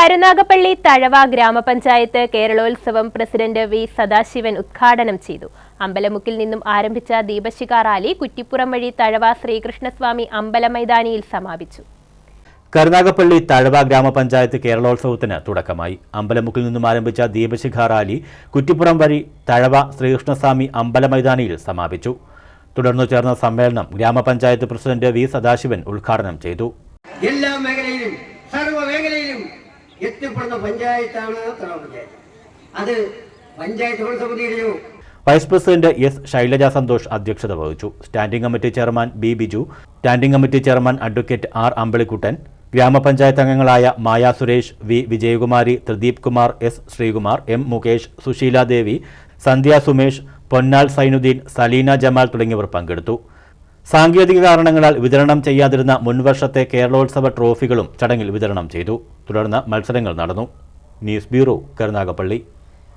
കരുനാഗപ്പള്ളി തഴവ ഗ്രാമപഞ്ചായത്ത് കേരളോത്സവം president V Sadasivan ഉദ്ഘാടനം ചെയ്തു. അമ്പലമുക്കിൽ നിന്നും ആരംഭിച്ച ദീപശിഖ റാലി കുറ്റിപ്പുറം വഴി തഴവ ശ്രീകൃഷ്ണസ്വാമി അമ്പലമൈതാനിയിൽ സമാപിച്ചു. കരുനാഗപ്പള്ളി തഴവ ഗ്രാമപഞ്ചായത്ത് കേരളോത്സവത്തിന് തുടക്കമായി. അമ്പലമുക്കിൽ നിന്നും ആരംഭിച്ച ദീപശിഖ റാലി കുറ്റിപ്പുറം വഴി തഴവ ശ്രീകൃഷ്ണസ്വാമി അമ്പലമൈതാനിയിൽ സമാപിച്ചു. തുടർന്ന് ചേർന്ന സമ്മേളനം ഗ്രാമപഞ്ചായത്ത് പ്രസിഡന്റ് വി സദാശിവൻ ഉദ്ഘാടനം ചെയ്തു. എല്ലാ മേഖലയിലും സർവ എത്തിപ്പെടുന്ന പഞ്ചായത്താണ് അത് പഞ്ചായത്ത് ഭരണസമിതിയുടെയോ vice president S Shailaja Santhosh അധ്യക്ഷത വഹിച്ചു. Standing committee chairman B Biju. Standing committee chairman advocate R Ambalikuttan. ഗ്രാമപഞ്ചായത്ത് അംഗങ്ങളായ Maya Suresh V Vijayakumari Thrideep Kumar S Sreekumar M Mukesh Susheela Devi Sandhya Sumesh Ponnal Sainudeen Saleena Jamal തുടങ്ങിയവർ പങ്കെടുത്തു. സാങ്കേതിക കാരണങ്ങളാൽ വിതരണം ചെയ്യാതിരുന്ന മുൻവർഷത്തെ കേരളോത്സവ ട്രോഫികളും ചടങ്ങിൽ വിതരണം ചെയ്തു. തുടർന്ന് മത്സരങ്ങൾ നടന്നു. News bureau Karunagappally.